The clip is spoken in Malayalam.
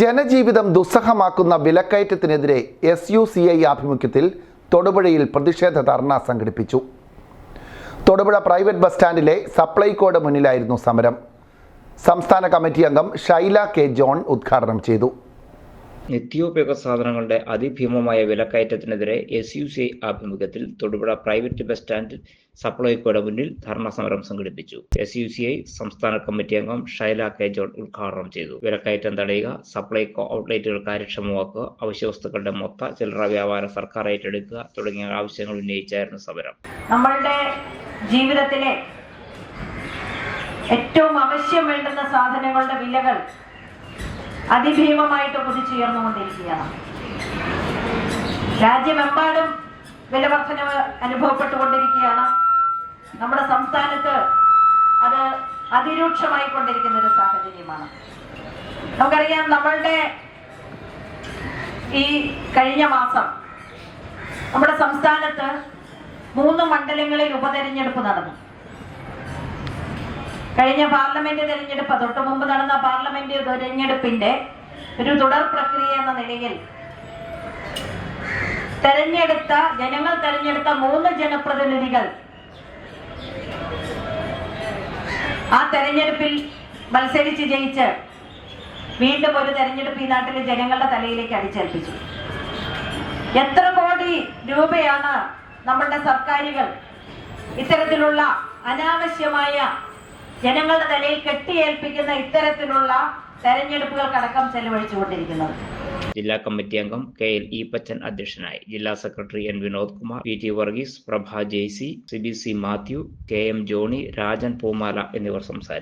ജനജീവിതം ദുസ്സഹമാക്കുന്ന വിലക്കയറ്റത്തിനെതിരെ എസ് യു സി ഐ ആഭിമുഖ്യത്തിൽ തൊടുപുഴയിൽ പ്രതിഷേധ ധർണ സംഘടിപ്പിച്ചു. തൊടുപുഴ പ്രൈവറ്റ് ബസ് സ്റ്റാൻഡിലെ സപ്ലൈകോയുടെ മുന്നിലായിരുന്നു സമരം. സംസ്ഥാന കമ്മിറ്റി അംഗം ഷൈല കെ ജോൺ ഉദ്ഘാടനം ചെയ്തു. നിത്യോപയോഗ സാധനങ്ങളുടെ അതിഭീമമായ വിലക്കയറ്റത്തിനെതിരെ എസ് യു സി ആഭിമുഖ്യത്തിൽ തൊടുപുഴ പ്രൈവറ്റ് ബസ് സ്റ്റാൻഡിൽ സപ്ലൈകോയുടെ മുന്നിൽ ധർണ സമരം സംഘടിപ്പിച്ചു. എസ് യു സി ഐ സംസ്ഥാന കമ്മിറ്റി അംഗം ഷൈല കെ ജോൺ ഉദ്ഘാടനം ചെയ്തു. വിലക്കയറ്റം തടയുക സപ്ലൈകോ ഔട്ട്ലെറ്റുകൾ കാര്യക്ഷമമാക്കുക അവശ്യവസ്തുക്കളുടെ മൊത്ത ചില്ലറ വ്യാപാരം സർക്കാർ ഏറ്റെടുക്കുക തുടങ്ങിയ ആവശ്യങ്ങൾ ഉന്നയിച്ചായിരുന്നു സമരം. നമ്മളുടെ ജീവിതത്തിലെ ഏറ്റവും ആവശ്യം വേണ്ടുന്ന സാധനങ്ങളുടെ വിലകൾ അതിഭീമമായിട്ട് കുതിച്ചുയർന്നുകൊണ്ടിരിക്കുകയാണ് രാജ്യമെമ്പാടും വിലവർദ്ധനവ് അനുഭവപ്പെട്ടുകൊണ്ടിരിക്കുകയാണ്. നമ്മുടെ സംസ്ഥാനത്ത് അത് അതിരൂക്ഷമായി കൊണ്ടിരിക്കുന്ന ഒരു സാഹചര്യമാണ്. നമുക്കറിയാം നമ്മളുടെ ഈ കഴിഞ്ഞ മാസം നമ്മുടെ സംസ്ഥാനത്ത് മൂന്ന് മണ്ഡലങ്ങളിൽ ഉപതെരഞ്ഞെടുപ്പ് നടന്നു. കഴിഞ്ഞ പാർലമെന്റ് തെരഞ്ഞെടുപ്പ് തൊട്ടു മുമ്പ് നടന്ന പാർലമെന്റ് തെരഞ്ഞെടുപ്പിന്റെ ഒരു തുടർ പ്രക്രിയ എന്ന നിലയിൽ തെരഞ്ഞെടുത്ത ജനങ്ങൾ തെരഞ്ഞെടുത്ത മൂന്ന് ജനപ്രതിനിധികൾ ആ തെരഞ്ഞെടുപ്പിൽ മത്സരിച്ച് ജയിച്ച് വീണ്ടും ഒരു തെരഞ്ഞെടുപ്പ് ഈ നാട്ടിലെ ജനങ്ങളുടെ തലയിലേക്ക് അടിച്ചേൽപ്പിച്ചു. എത്ര കോടി രൂപയാണ് നമ്മളുടെ സർക്കാരുകൾ ഇത്തരത്തിലുള്ള അനാവശ്യമായ ജനങ്ങളുടെ തലയിൽ കെട്ടിയേൽപ്പിക്കുന്ന ഇത്തരത്തിലുള്ള തെരഞ്ഞെടുപ്പുകൾക്കടക്കം ചെലവഴിച്ചുകൊണ്ടിരിക്കുന്നത്. ജില്ലാ കമ്മിറ്റി അംഗം കെ എൽ ഇ പച്ചൻ അധ്യക്ഷനായി. ജില്ലാ secretary N Vinod Kumar P T Varghese Prabha Jaisy C B C Mathew K M Johny Rajan Poomala എന്നിവർ സംസാരിച്ചു.